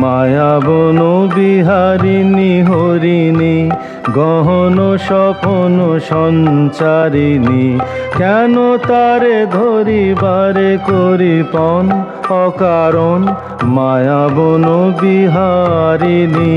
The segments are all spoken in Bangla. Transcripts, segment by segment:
মায়াবন বিহারিণী হরিণী গহন সপন সঞ্চারিণী কেন তারে ধরিবারে করিপন অকারণ? মায়াবন বিহারিণী।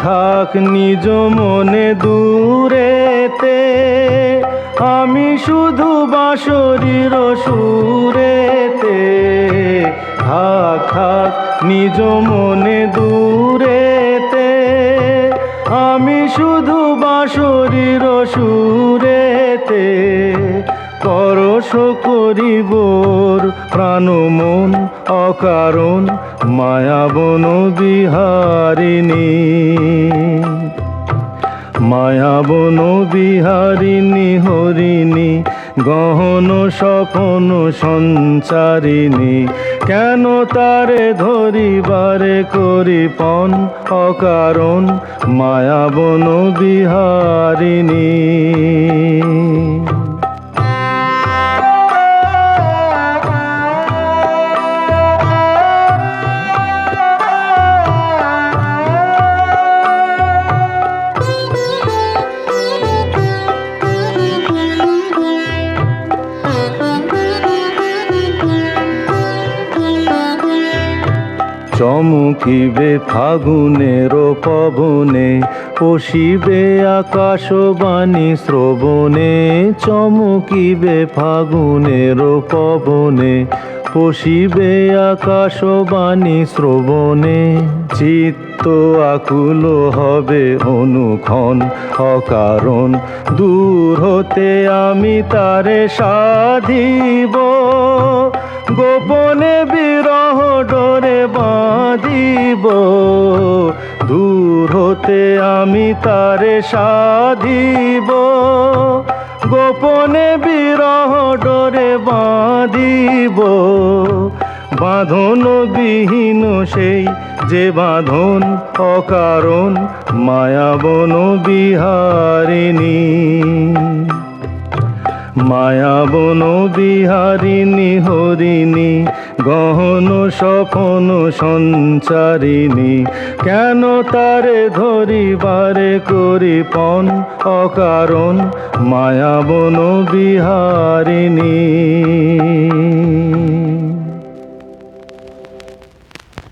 থাক নিজ মনে দূরেতে, আমি শুধু বাঁশরীর সুরেতে। থাক থাক নিজ মনে দূরেতে, আমি শুধু বাঁশরীর সুরেতে। পরশ করিবর প্রাণ মন অকারণ মায়াবন বিহারিণী। মায়াবন বিহারিণী, হরিণী, গহন স্বপন সঞ্চারিণী, কেন তারে ধরিবারে করিপন, অকারণ মায়াবন বিহারিণী? চমকিবে ফাগুনের পবনে, পশিবে আকাশবাণী শ্রবণে চমকিবে ফাগুনের পবনে, পশিবে আকাশবাণী শ্রবণে। চিত্ত আকুল হবে অনুক্ষণ, অকারণ, দূর হতে আমি তারে সাধিব। গোপনে বিরহ ডোরে বাঁধিব। দূর হতে আমি তারে সাধিব। গোপনে বিরহ ডোরে বাঁধিব। বাঁধন বিহীন সেই যে বাঁধন, অকারণ মায়াবন বিহারিণী। মায়াবন বিহারিণী হরিণী গহন সপন সঞ্চারিণী কেন তারে ধরিবারে করিপন অকারণ? মায়াবন বিহারিণী।